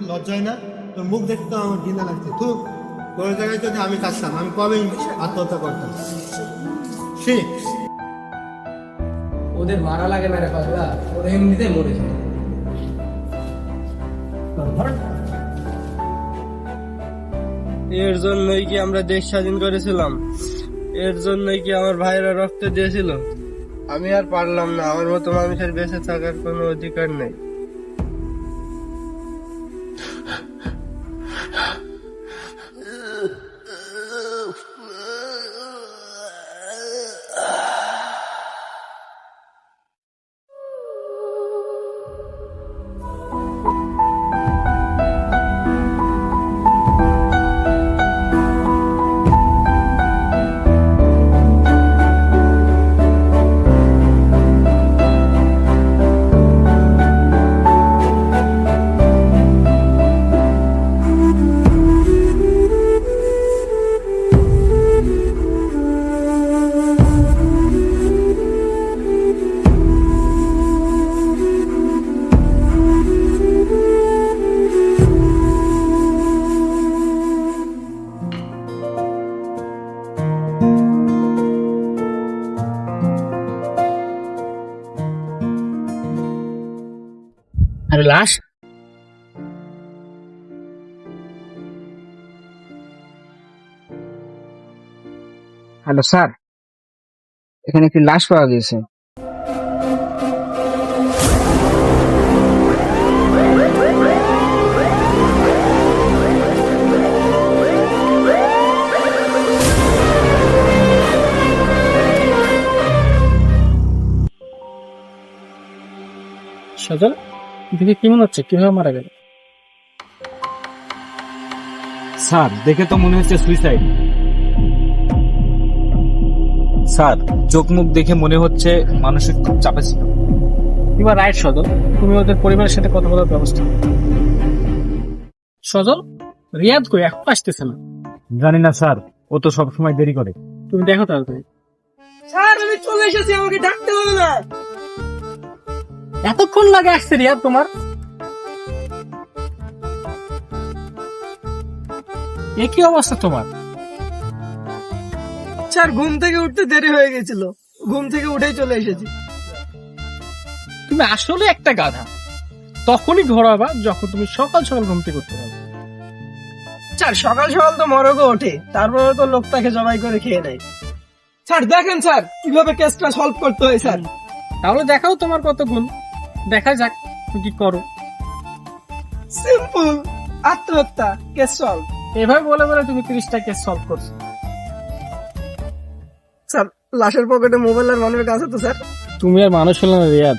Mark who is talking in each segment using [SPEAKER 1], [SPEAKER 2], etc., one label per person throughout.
[SPEAKER 1] তো তোর নিজের মতো লজ্জা হয় না তোর মুখ দেখতে তো আমার ঘৃণা লাগছে। তুই তোর জায়গায় যদি আমি থাকতাম আমি কবেই আত্মহত্যা করতাম? ঠিক
[SPEAKER 2] ওদের মারা লাগে না রে পাগলা ওরা এমনিতে মরে যায়।
[SPEAKER 3] এর জন্যই কি আমরা দেশ স্বাধীন করেছিলাম? এর জন্যই কি আমার ভাইরা রক্ত দিয়েছিল? আমি আর পারলাম না আমার মতো মানুষের বেঁচে থাকার কোনো অধিকার নেই।
[SPEAKER 2] লাশ হ্যালো স্যার এখানে একটি লাশ পাওয়া গেছে সজল? দেখে কি মনে হচ্ছে? কীভাবে মারা গেল?
[SPEAKER 4] স্যার দেখে তো মনে হচ্ছে সুইসাইড স্যার চোখ মুখ দেখে মনে হচ্ছে মানসিক খুব চাপে ছিল।
[SPEAKER 2] এবার রাইট সজল। তুমি ওদের পরিবারের সাথে কথা বলার ব্যবস্থা সজল রিয়াদ কই? এখন আসতেছে না।
[SPEAKER 4] জানি না স্যার। ও তো সবসময় দেরি করে।
[SPEAKER 2] তুমি দেখো তাড়াতাড়ি।
[SPEAKER 3] স্যার আমি চলে এসেছি আমাকে ডাকতে হবে না।
[SPEAKER 2] এতক্ষণ লাগে আসছে রিয়াদ তোমার? এ কি অবস্থা তোমার?
[SPEAKER 3] স্যার ঘুম থেকে উঠতে দেরি হয়ে গেছিল। ঘুম থেকে উঠেই চলে এসেছি।
[SPEAKER 2] তুমি আসলে একটা গাধা। তখনই ঘোরাবা যখন তুমি সকাল সকাল ঘুম থেকে উঠতে পারবে।
[SPEAKER 3] স্যার সকাল সকাল তো মরগও ওঠে। তারপরে তো লোক তাকে জবাই করে খেয়ে নেয়। স্যার দেখেন স্যার কীভাবে কেসটা সলভ করতে হয় স্যার।
[SPEAKER 2] তাহলে দেখাও তোমার কত গুণ। দেখা যাক তুমি কি করো।
[SPEAKER 3] সিম্পল আত্মহত্যা কেস সলভ
[SPEAKER 2] এভাবে বলে বলে তুমি তিরিশটা কেস সলভ করছ।
[SPEAKER 3] স্যার লাশের পকেটে মোবাইল আর মানুষের কাছে তো স্যার
[SPEAKER 2] তুমি আর মানুষ হলো না রিয়াদ।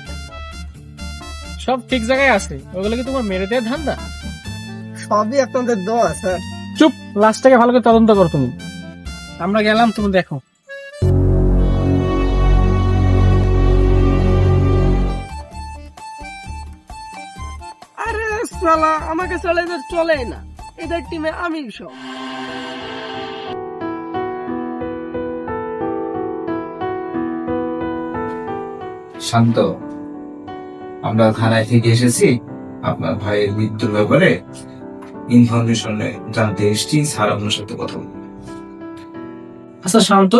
[SPEAKER 2] সব ঠিক জায়গায় আছে। ওগুলো কি তোমার মেরে দেওয়ার ধান্দা?
[SPEAKER 3] সবই আপনাদের দোয়া স্যার
[SPEAKER 2] চুপ লাশটাকে ভালো করে তদন্ত করো তুমি। আমরা গেলাম তুমি দেখো।
[SPEAKER 3] সালা আমাকে চলে এদের চলে না। এদের টিমে আমি সব।
[SPEAKER 5] শান্ত আমরা থানায় থেকে এসেছি। আপনার ভাইয়ের মৃত্যুর ব্যাপারে ইনফরমেশন জানতে এসেছি স্যার আপনার সাথে কথা বলব
[SPEAKER 2] আচ্ছা শান্ত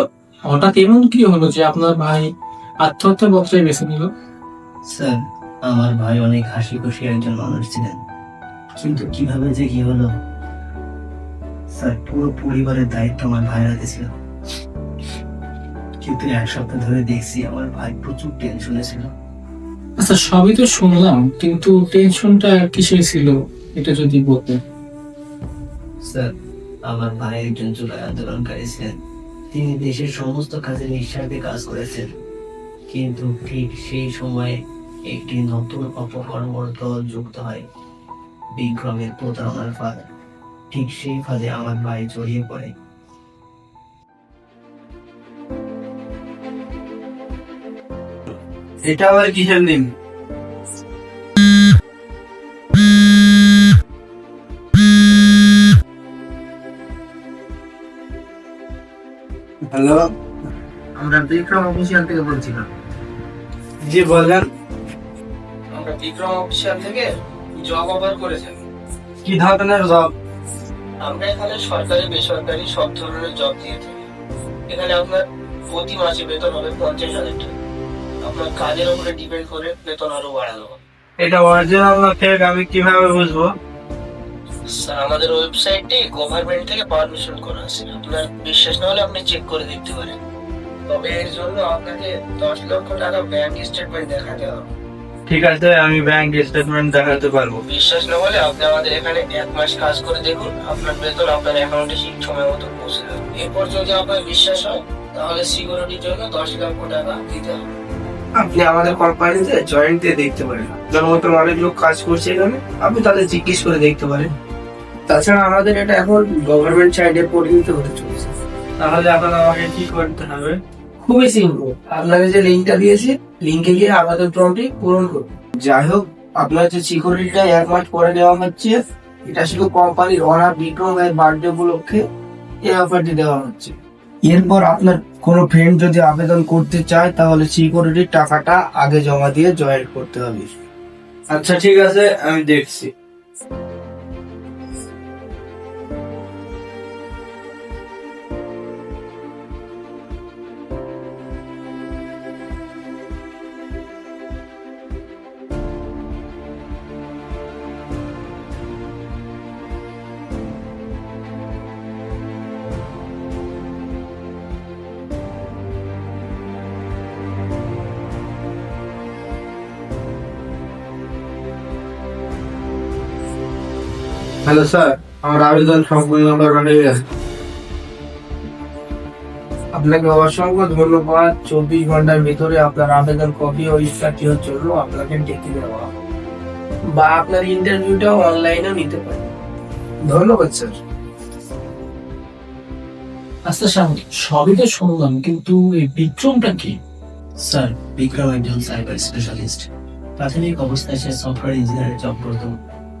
[SPEAKER 2] হঠাৎ এমন কি হলো যে আপনার ভাই আত্মহত্যা পত্রে বেছে নিল?
[SPEAKER 6] স্যার আমার ভাই অনেক হাসি খুশি একজন মানুষ ছিলেন। কিন্তু কীভাবে যে কি হলো? স্যার পুরো পরিবারের দায়িত্ব আমার ভাইয়ের হাতে কিন্তু এক সপ্তাহ ধরে দেখছি আমার ভাই প্রচুর টেনশনে ছিল।
[SPEAKER 2] আচ্ছা সবই তো শুনলাম কিন্তু টেনশনটা কিসের ছিল? এটা যদি বলতেন।
[SPEAKER 6] স্যার আমার ভাই একজন জুলাই আন্দোলনকারী ছিলেন। তিনি দেশের সমস্ত কাজে নিঃস্বার্থে কাজ করেছেন। কিন্তু ঠিক সেই সময়ে একটি নতুন অপকর্মর দল যুক্ত হয়। বিক্রমের প্রতারণার ফাঁদ। ঠিক সেই ফাঁদে আমার ভাই জড়িয়ে পড়ে।
[SPEAKER 5] এটা আবার কিসের দিন হ্যালো?
[SPEAKER 6] আমরা বিক্রম অফিসিয়াল থেকে বলছিলাম।
[SPEAKER 5] জি বলেন।
[SPEAKER 2] আমরা বিক্রম অফিসিয়াল থেকে
[SPEAKER 7] জব অফার করেছেন
[SPEAKER 8] কি ধরনের জব?
[SPEAKER 7] আমরা এখানে সরকারি বেসরকারি সব ধরনের জব দিয়ে থাকি। এখানে আপনার প্রতি মাসে বেতন হবে পঞ্চাশ হাজার টাকা। আপনার কাজের উপরে ডিপেন্ড করে বেতন আরও বাড়ানো হবে।
[SPEAKER 8] এটা অরিজিনাল না ফেক আমি কীভাবে বুঝব?
[SPEAKER 7] স্যার আমাদের ওয়েবসাইটে গভর্নমেন্ট থেকে পারমিশন করা আছে আপনার বিশ্বাস না হলে আপনি চেক করে দেখতে পারেন। তবে এর জন্য আপনাকে দশ লক্ষ টাকা ব্যাংক স্টেটমেন্ট দেখাতে হবে।
[SPEAKER 8] ঠিক আছে আমি ব্যাংক স্টেটমেন্ট দেখাতে পারব।
[SPEAKER 7] বিশ্বাস না হলে আপনি আমাদের এখানে এক মাস কাজ করে দেখুন আপনার বেতন আপনার অ্যাকাউন্টে ঠিক সময় মতো পৌঁছে যাবে। এরপর যদি আপনার বিশ্বাস হয় তাহলে সিকিউরিটির জন্য দশ লক্ষ টাকা দিতে হবে।
[SPEAKER 3] আপনি আমাদের কোম্পানিতে জয়েন্ট দিয়ে দেখতে পারেন। যার মতন অনেক লোক কাজ করছে এখানে আপনি তাদের জিজ্ঞেস করে দেখতে পারেন। তাছাড়া আমাদের এটা এখন গভর্নমেন্ট সাইডে পরিণত হতে চলেছে।
[SPEAKER 8] তাহলে এখন আমাকে কি করতে হবে?
[SPEAKER 3] খুবই সিম্পল আপনাকে যে লিঙ্কটা দিয়েছি লিঙ্কে গিয়ে আবেদন ফর্মটি পূরণ করুন। যাই হোক, আপনার যে সিকিউরিটিটা এক মাস পরে দেওয়া হচ্ছে, এটা শুধু কোম্পানির অনার বিক্রম এর বার্থডে উপলক্ষে এই অফারটি দেওয়া হচ্ছে। এরপর আপনার কোনো ফ্রেন্ড যদি আবেদন করতে চায়, তাহলে সিকিউরিটির টাকাটা আগে জমা দিয়ে জয়েন করতে হবে।
[SPEAKER 8] আচ্ছা ঠিক আছে, আমি দেখছি।
[SPEAKER 3] হ্যালো স্যার আমার আবেদন সম্পূর্ণভাবে হয়ে গেছে আপনাকে অসংখ্য ধন্যবাদ। চব্বিশ ঘণ্টার ভিতরে আপনার আবেদন কপি ও স্টার্টিওর জন্য আপনাকে ডেকে দেওয়া। বা আপনার ইন্টারভিউটাও অনলাইনেও নিতে পারেন। ধন্যবাদ স্যার।
[SPEAKER 9] আচ্ছা শান্ত সবই তো শুনলাম কিন্তু এই বিক্রমটা কি?
[SPEAKER 6] স্যার বিক্রম একজন সাইবার স্পেশালিস্ট প্রাথমিক অবস্থায় সে সফটওয়্যার ইঞ্জিনিয়ারের জব করত।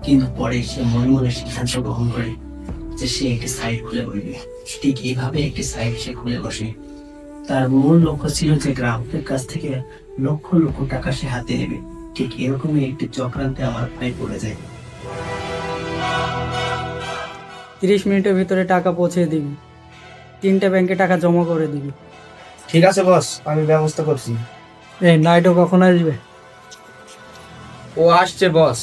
[SPEAKER 6] কিন্তু পরে সে মনে মনে সিদ্ধান্ত গ্রহণ করে যে সে একটি সাইট খুলে বসবে। ঠিক এইভাবে একটি সাইট সে খুলে বসে। তার মূল লক্ষ্য ছিল যে গ্রাহকের কাছ থেকে লক্ষ লক্ষ টাকা সে হাতে নেবে। ঠিক এরকমই একটি চক্রান্তে আমার পায়ে পড়ে যায়।
[SPEAKER 10] তিরিশ মিনিটের ভিতরে টাকা পৌঁছে দিবি। তিনটে ব্যাংকে টাকা জমা করে দিবি।
[SPEAKER 3] ঠিক আছে বস আমি ব্যবস্থা করছি।
[SPEAKER 10] এই নাইটও কখন আসবে?
[SPEAKER 3] ও আসছে বস।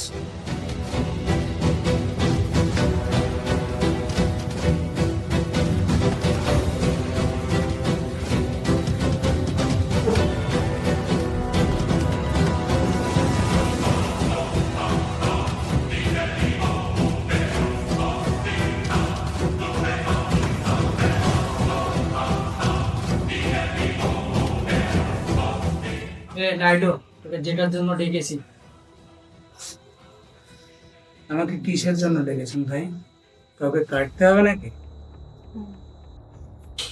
[SPEAKER 10] নাইডো তোকে যেটার জন্য ডেকেছি।
[SPEAKER 9] আমাকে কিসের জন্য ডেকেছেন ভাই? কাউকে কাটতে হবে নাকি?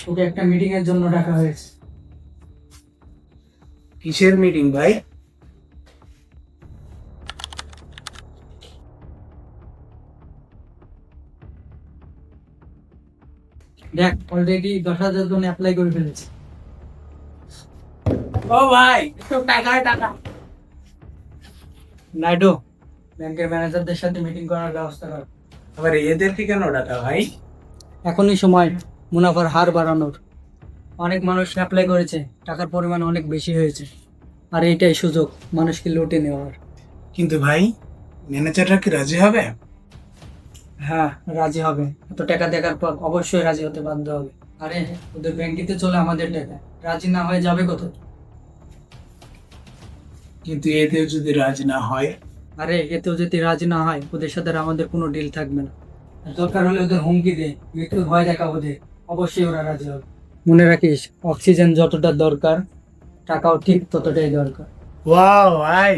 [SPEAKER 10] তোকে একটা মিটিং এর জন্য ডাকা হয়েছে।
[SPEAKER 9] কিসের মিটিং ভাই?
[SPEAKER 10] দেখ অলরেডি দশ হাজার জন অ্যাপ্লাই করে ফেলেছে।
[SPEAKER 9] ও ভাই। টাকা টাকা।
[SPEAKER 10] নাইডো ব্যাংকের ম্যানেজারদের সাথে মিটিং করার ব্যবস্থা কর।
[SPEAKER 9] আবার এদেরকে কেন ডাকা ভাই?
[SPEAKER 10] এখনই সময় মুনাফার হার বাড়ানোর। অনেক মানুষ অ্যাপ্লাই করেছে টাকার পরিমাণ অনেক বেশি হয়েছে। আর এইটাই সুযোগ মানুষকে লুটে নেওয়ার।
[SPEAKER 9] কিন্তু ভাই ম্যানেজাররা কি রাজি হবে?
[SPEAKER 10] হ্যাঁ রাজি হবে। এত টাকা দেখার পর অবশ্যই রাজি হতে বাধ্য হবে। আরে ওদের ব্যাংকিতে চলে আমাদের টাকা। রাজি না হয়ে যাবে কত
[SPEAKER 9] কিন্তু এতেও যদি রাজি না হয়?
[SPEAKER 10] আরে এতেও যদি রাজি না হয় ওদের সাথে আর আমাদের কোনো ডিল থাকবে না। দরকার হলে ওদের হুমকি দে মৃত্যুর ভয় দেখা ওদের অবশ্যই ওরা রাজি হবে। মনে রাখিস অক্সিজেন যতটা দরকার টাকাও ঠিক ততটাই দরকার।
[SPEAKER 9] ওয়াও ভাই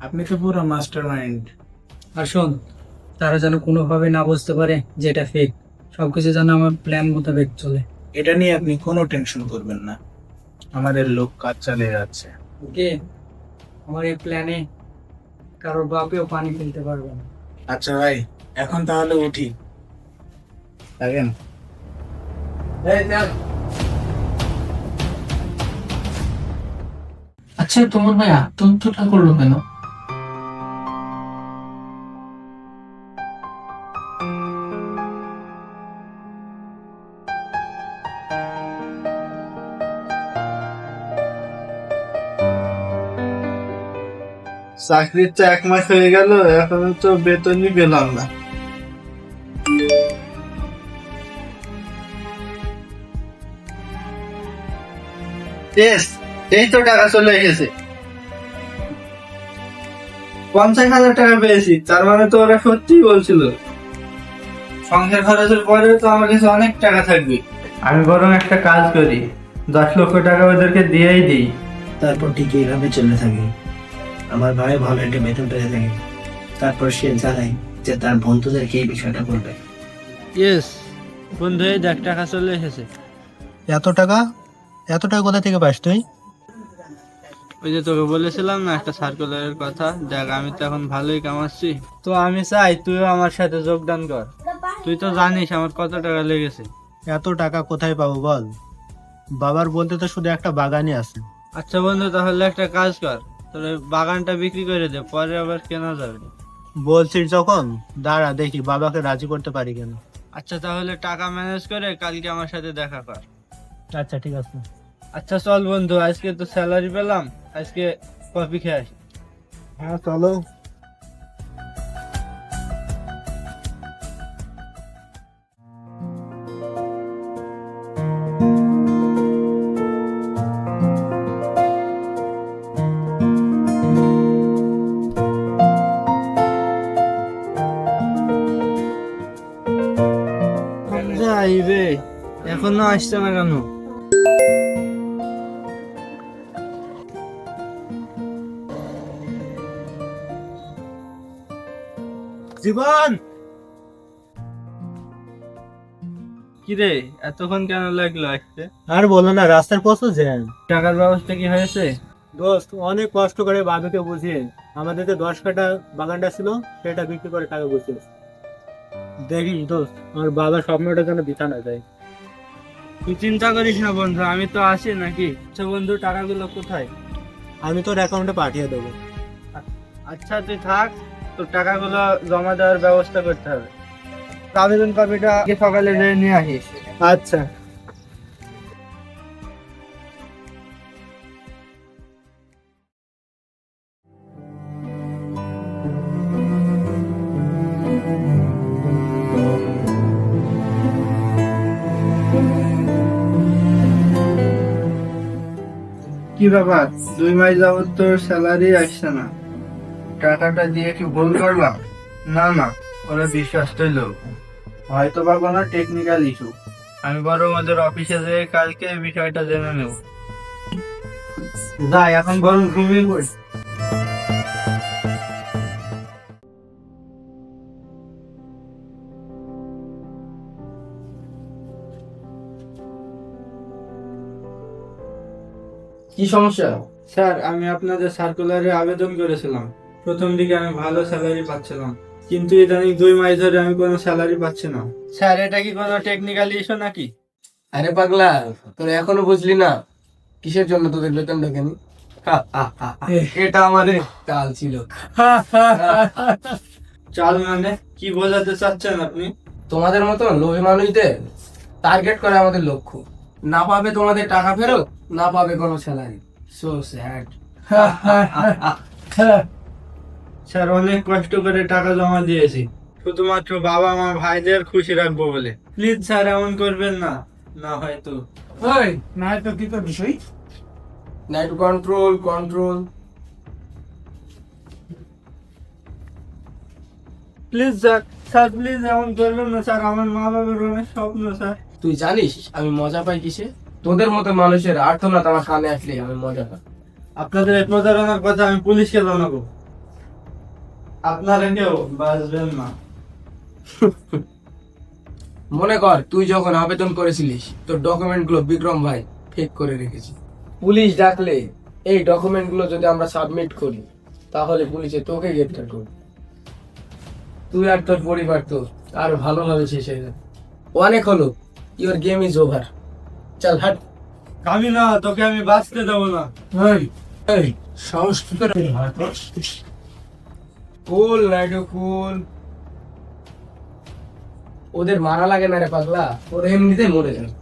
[SPEAKER 9] আপনি তো পুরো মাস্টার মাইন্ড
[SPEAKER 10] আর শোন তারা যেন কোনোভাবে না বুঝতে পারে যে এটা ফেক সবকিছু যেন আমার প্ল্যান মোতাবেক চলে।
[SPEAKER 9] এটা নিয়ে আপনি কোনো টেনশন করবেন না। আমাদের লোক কাজ চালিয়ে যাচ্ছে
[SPEAKER 10] ওকে? আমার এই প্ল্যানে কারোর বাপেও পানি ফেলতে পারবে না।
[SPEAKER 9] আচ্ছা ভাই এখন তাহলে উঠি। থাকেন।
[SPEAKER 6] আচ্ছা তোমার ভাই আত্মহত্যাটা করল কেন?
[SPEAKER 7] চাকরির তো এক মাস হয়ে গেল এখনও তো বেতনই পেলাম না। এই তো টাকা চলে এসেছে। পঞ্চাশ হাজার টাকা পেয়েছি তার মানে তো ওরা সত্যিই বলছিল। সংসার খরচের পরে তো আমার কাছে অনেক টাকা থাকবে। আমি বরং একটা কাজ করি দশ লক্ষ টাকা ওদেরকে দিয়েই দিই।
[SPEAKER 6] তারপর ঠিক এইভাবে চলে থাকে। আমার ভাই ভালো একটা বেতন পেতে থাকে। তারপর সে জানায় যে তার বন্ধুদেরকে এই বিষয়টা বলবে।
[SPEAKER 7] ইয়েস বন্ধু এই দেখ টাকা চলে এসেছে।
[SPEAKER 1] এত টাকা? এত টাকা কোথা থেকে পাস তুই?
[SPEAKER 7] ওই যে তোকে বলেছিলাম না একটা সার্কুলারের কথা। দেখ আমি তো এখন ভালোই কামাচ্ছি। তো আমি চাই তুইও আমার সাথে যোগদান কর। তুই তো জানিস আমার কত টাকা লেগেছে।
[SPEAKER 1] এত টাকা কোথায় পাবো বল? বাবার বলতে তো শুধু একটা বাগানই আছে।
[SPEAKER 7] আচ্ছা বন্ধু তাহলে একটা কাজ কর। ওই বাগানটা বিক্রি করে দে পরে আবার কেনা যাবে।
[SPEAKER 1] বলছিস যখন দাঁড়া দেখি বাবাকে রাজি করতে পারি কেন।
[SPEAKER 7] আচ্ছা তাহলে টাকা ম্যানেজ করে কালকে আমার সাথে দেখা কর।
[SPEAKER 1] আচ্ছা ঠিক আছে।
[SPEAKER 7] আচ্ছা চল বন্ধু আজকে তো স্যালারি পেলাম আজকে কফি খেয়ে আসি।
[SPEAKER 1] হ্যাঁ চলো।
[SPEAKER 7] আসছে না কেন?
[SPEAKER 1] জীবন!
[SPEAKER 7] কিরে এতক্ষণ কেন লাগল আসতে?
[SPEAKER 1] আর বলো না রাস্তার প্রচুর জ্যাম
[SPEAKER 7] টাকার ব্যবস্থা কি হয়েছে?
[SPEAKER 1] দোস্ত অনেক কষ্ট করে বাবাকে বুঝিয়ে আমাদের যে দশ কাটা বাগানটা ছিল সেটা বিক্রি করে টাকা বুঝিয়েছে। দেখিস দোস্ত আমার বাবার স্বপ্নটা যেন বিছা না যায়।
[SPEAKER 7] তুই চিন্তা করিস না বন্ধু আমি তো আছি নাকি? আচ্ছা বন্ধু টাকাগুলো কোথায়?
[SPEAKER 1] আমি তোর অ্যাকাউন্টে পাঠিয়ে দেবো।
[SPEAKER 7] আচ্ছা তুই থাক তোর টাকাগুলো জমা দেওয়ার ব্যবস্থা করতে হবে। আবেদন কপিটা সকালে নিয়ে আসিস।
[SPEAKER 1] আচ্ছা।
[SPEAKER 7] কি ব্যাপার? দুই মাস যাবত তোর স্যালারি আসছে না। টাকাটা দিয়ে কি ভুল করলাম? না না, ওরা বিশ্বাস তৈল হয়তো বা কোনো টেকনিক্যাল ইস্যু আমি বরং ওদের অফিসে যেয়ে কালকে বিষয়টা জেনে নেব। যাই এখন বরং ঘুমিয়ে পড়ি।
[SPEAKER 3] কি সমস্যা?
[SPEAKER 7] স্যার আমি আপনাদের সার্কুলারে আবেদন করেছিলাম। প্রথম দিকে আমি ভালো স্যালারি পাচ্ছিলাম কিন্তু ইদানিং দুই মাস ধরে আমি কোনো স্যালারি পাচ্ছি না। স্যার এটা কি কোনো টেকনিক্যাল ইস্যু নাকি?
[SPEAKER 3] আরে পাগলা তোর এখনও বুঝলি না। কিসের জন্য তোদের বেতন ঢোকেনি? এটা আমাদের কাল ছিল।
[SPEAKER 7] চাল মানে? কি বোঝাতে চাচ্ছেন আপনি?
[SPEAKER 3] তোমাদের মতো লোভী মানুষদের টার্গেট করে আমাদের লক্ষ্য। না পাবে তোমাদের টাকা ফেরত না পাবে কোনো স্যালারি সো স্যাড
[SPEAKER 7] স্যার অনেক কষ্ট করে টাকা জমা দিয়েছি। শুধুমাত্র বাবা মা ভাইদের খুশি রাখব বলে। প্লিজ স্যার এমন করবেন না। না হয়তো
[SPEAKER 9] না তো কি তো বিষয়
[SPEAKER 3] না একটু control control
[SPEAKER 7] please sir sir please এমন করবেন না স্যার আমার মা বাবার অনেক স্বপ্ন স্যার
[SPEAKER 3] তুই জানিস আমি মজা পাই কিসে? তোদের মতো মানুষের আর্থনাথ আমার কানে আসলে আমি মজা পাই।
[SPEAKER 7] আপনাদের এই প্রতারণার কথা আমি পুলিশকে জানাব। আপনারা কেউ বাঁচবেন না।
[SPEAKER 3] মনে কর তুই যখন আবেদন করেছিলিস তোর ডকুমেন্টগুলো বিক্রম ভাই ফেক করে রেখেছি। পুলিশ ডাকলে এই ডকুমেন্টগুলো যদি আমরা সাবমিট করি তাহলে পুলিশে তোকে গ্রেপ্তার করবে। তুই আর তোর পরিবার তো আর ভালোভাবে শেষ হয়ে যাবে। অনেক হলো। ইওর গেম ইজ ওভার চল হাট।
[SPEAKER 7] আমি না তোকে আমি বাঁচতে দেবো না।
[SPEAKER 9] এই সাহস কি করে?
[SPEAKER 3] কুল নাইডু কুল ওদের মারা লাগে না রে পাগলা। ওরা এমনিতে মরে যাবে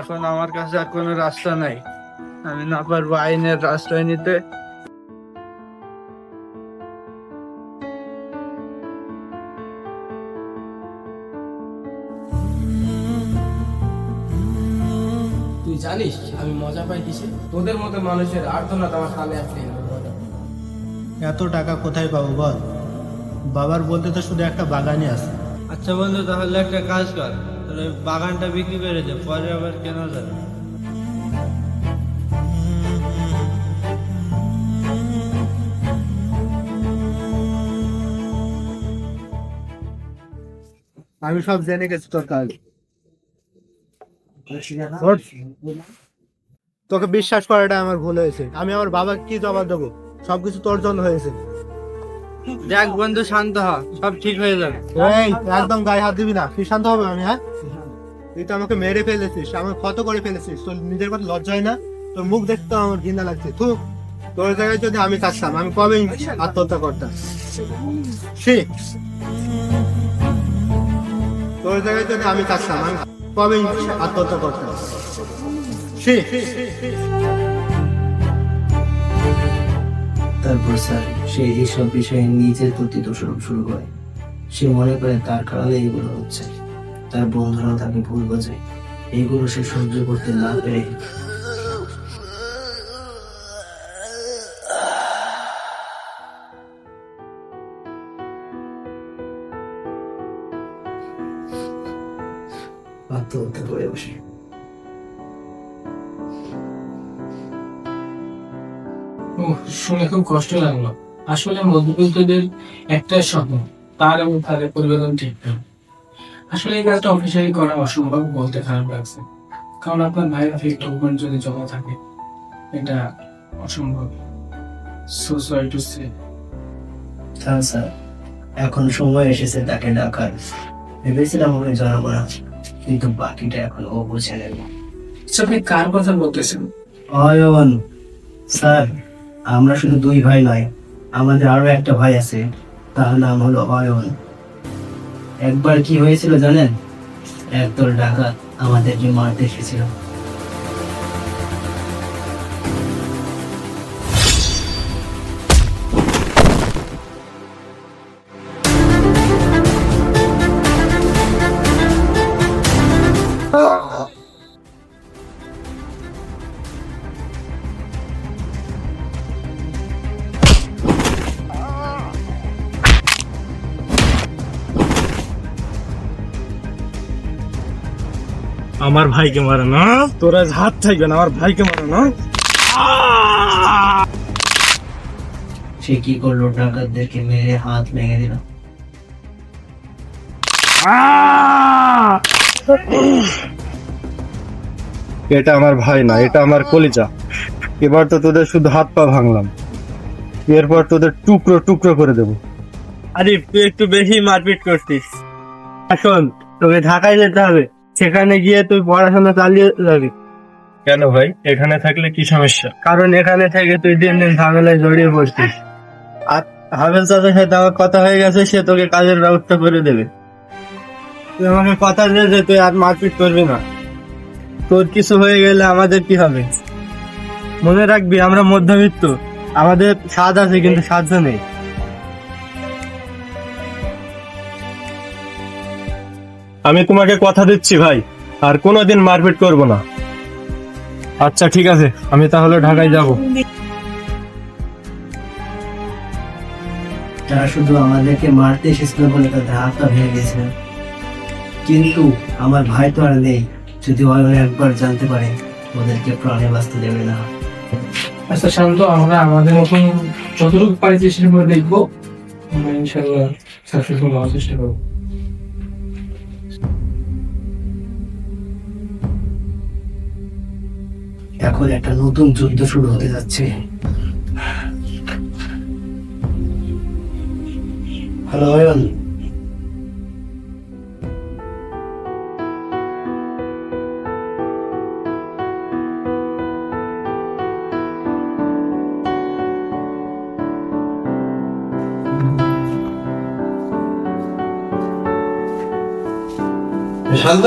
[SPEAKER 7] এখন আমার কাছে আর কোনো রাস্তা নাই। আমি না পারব আইনের রাস্তায় নিতে।
[SPEAKER 3] তুই জানিস আমি মজা পাই কিসে তোদের মতো মানুষের আর্তনাদ আমার কানে আসলে
[SPEAKER 1] এত টাকা কোথায় পাবো বল? বাবার বলতে তো শুধু একটা বাগানই আছে।
[SPEAKER 7] আচ্ছা বন্ধু তাহলে একটা কাজ কর। ওই বাগানটা বিক্রি করে দে পরে আবার কেনা যাবে।
[SPEAKER 1] আমি সব জেনে গেছি তোর কাজ। তোকে বিশ্বাস করাটা আমার ভুল হয়েছে। আমি আমার বাবাকে কি জবাব দেবো? সবকিছু তোর জন্য হয়েছে।
[SPEAKER 7] দেখ বন্ধু শান্ত হ সব ঠিক হয়ে যাবে।
[SPEAKER 1] এই একদম গায়ে হাত দিবি না। তুই শান্ত হবে আমি হ্যাঁ? তুই তো আমাকে মেরে ফেলেছিস আমাকে ক্ষত করে ফেলেছিস। তোর নিজের কথা লজ্জা হয় না? তোর মুখ দেখতে আমার ঘৃণা লাগছে। থু তোর জায়গায় যদি আমি থাকতাম আমি কবেই আত্মহত্যা করতাম? সে তোর জায়গায় যদি আমি থাকতাম কবেই আত্মহত্যা করতাম?
[SPEAKER 6] তারপর স্যার, সে এইসব বিষয়ে নিজের প্রতি দোষারোপ শুরু করে। সে মনে করে তার কারণে এগুলো হচ্ছে। তার বন্ধুরাও তাকে ভুল বোঝে। এগুলো সে সহ্য করতে না পেরে করে বসে।
[SPEAKER 8] শুনে খুব কষ্ট লাগল। আসলে মধ্যবিত্তদের একটা স্বপ্ন তার এবং তাদের পরিবেদন ঠিক না আসলে এই কাজটা অফিসিয়ালি করা অসম্ভব বলতে খারাপ লাগছে। কারণ আপনার ভাইয়ের ফেক ডকুমেন্ট যদি জমা থাকে এটা অসম্ভব। সো সরি টু সে
[SPEAKER 6] হ্যাঁ স্যার এখন সময় এসেছে তাকে ডাকার। ভেবেছিলাম ওকে জানাব না কিন্তু বাকিটা এখন ও বুঝে নেবে
[SPEAKER 8] আপনি কার কথা বলতেছেন?
[SPEAKER 6] অয়ন স্যার আমরা শুধু দুই ভাই নয় আমাদের আরও একটা ভাই আছে তার নাম হলো অয়ন একবার কি হয়েছিল জানেন? একদল ডাকাত আমাদেরকে মারতে এসেছিল।
[SPEAKER 8] আমার ভাইকে মারে না? তোরা হাত থাকবে না আমার ভাইকে মারে না?
[SPEAKER 6] সে কি করল? ডাকাতদেরকে মেরে হাত ভেঙে দিল।
[SPEAKER 7] এটা আমার ভাই না এটা আমার কলিজা। এবার তো তোদের শুধু হাত পা ভাঙলাম। এরপর তোদের টুকরো টুকরো করে দেবো।
[SPEAKER 1] আরে তুই একটু বেশি মারপিট করছিস এখন তোকে ঢাকায় যেতে হবে। সেখানে গিয়ে তুই পড়াশোনা চালিয়ে যাবি।
[SPEAKER 7] কেন ভাই? এখানে থাকলে কি সমস্যা?
[SPEAKER 1] কারণ এখানে থেকে তুই দিন দিন ঝামেলায় জড়িয়ে পড়ছিস। আর হাবেল চাচার সাথে আমার কথা হয়ে গেছে সে তোকে কাজের ব্যবস্থা করে দেবে। তুই আমাকে কথা দে যে তুই আর মারপিট করবি না। তোর কিছু হয়ে গেলে আমাদের কি হবে? মনে রাখবি আমরা মধ্যবিত্ত। আমাদের স্বাদ আছে কিন্তু সাধ্য নেই।
[SPEAKER 7] আমি তোমাকে কথা দিচ্ছি ভাই আর কোনোদিন মারপিট করব না। আচ্ছা ঠিক আছে আমি তাহলে ঢাকায় যাব।
[SPEAKER 6] তারা শুধু আমাদেরকে মারতে এসেছিল বলে তাদের হাতটা ভেঙে গেছিল। কিন্তু আমার ভাই তো আর নেই যদি অয়ন একবার জানতে পারে ওদেরকে প্রাণে বাঁচতে দেবে না।
[SPEAKER 8] আচ্ছা শান্ত আমরা আমাদের মতন যতটুকু পারি চেষ্টা করে দেখব আমরা ইনশাল্লাহ সাকসেসফুল হওয়ার চেষ্টা করব।
[SPEAKER 6] এখন একটা নতুন যুদ্ধ শুরু হতে যাচ্ছে। হ্যালো অয়ন
[SPEAKER 7] শান্ত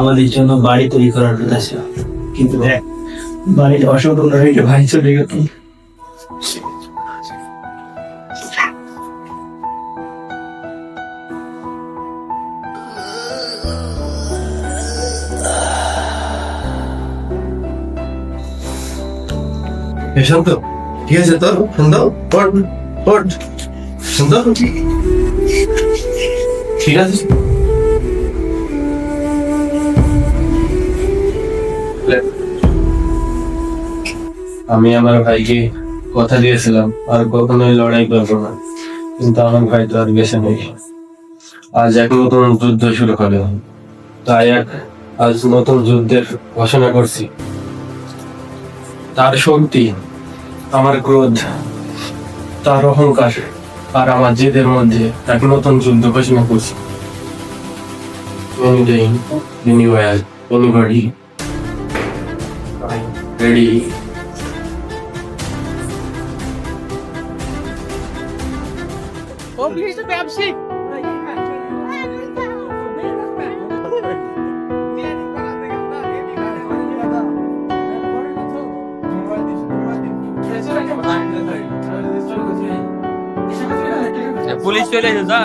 [SPEAKER 6] আমাদের জন্য বাড়ি তৈরি করার কথা ছিল। কিন্তু দেখ, বাড়িটা অসম্পূর্ণ রেখে ভাই চলে গেল।
[SPEAKER 11] শান্ত, ঠিক আছে তোর? শান্ত পট পট শান্ত ঠিক আছে। আমি আমার ভাইকে কথা দিয়েছিলাম আর কখনোই লড়াই করব না কিন্তু আমার ভাই তো আর বেঁচে নেই আজ এক নতুন যুদ্ধ শুরু করে তাই এক আজ নতুন যুদ্ধের ঘোষণা করছি তার শক্তি আমার ক্রোধ তার অহংকার আর আমার জেদের মধ্যে এক নতুন যুদ্ধ ঘোষণা করছি Anything, anywhere, anybody. Ready.
[SPEAKER 12] চলে যা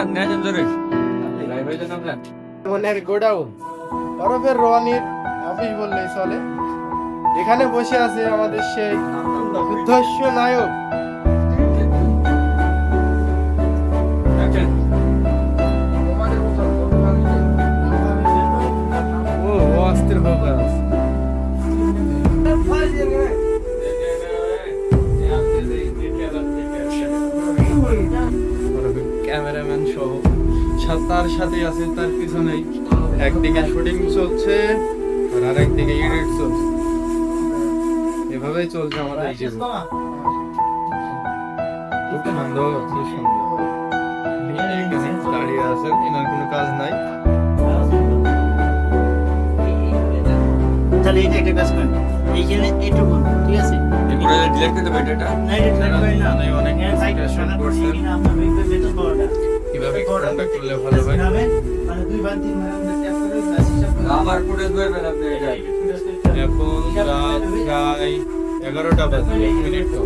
[SPEAKER 11] মনের গোডাউন। বরফের রোয়ানির অফিস বললেই চলে। এখানে বসে আছে আমাদের সেই উদ্ধস্য নায়ক। তার সাথে আছে তার পিছনেই। একদিকে শুটিং চলছে আর আরেকদিকে এডিট চলছে। এভাবেই চলছে আমাদের জীবন। খুব সুন্দর খুব সুন্দর। দাঁড়িয়ে আছেন এনার কোনো কাজ নাই।
[SPEAKER 6] তাহলে এটা একটা কাজ করেন। এইখানে এইটুকু ঠিক আছে?
[SPEAKER 12] ডিলেট করতে বেটাটা
[SPEAKER 6] এটা। try করেন না।
[SPEAKER 11] অনেক অনেক
[SPEAKER 6] হ্যাঁ,
[SPEAKER 11] করছেন। কীভাবে কোনটা করলে ভালো হয়?
[SPEAKER 6] মানে
[SPEAKER 12] আমার আপনি এটা
[SPEAKER 11] এখন রাত প্রায় এগারোটা বাজে। এক মিনিট তো।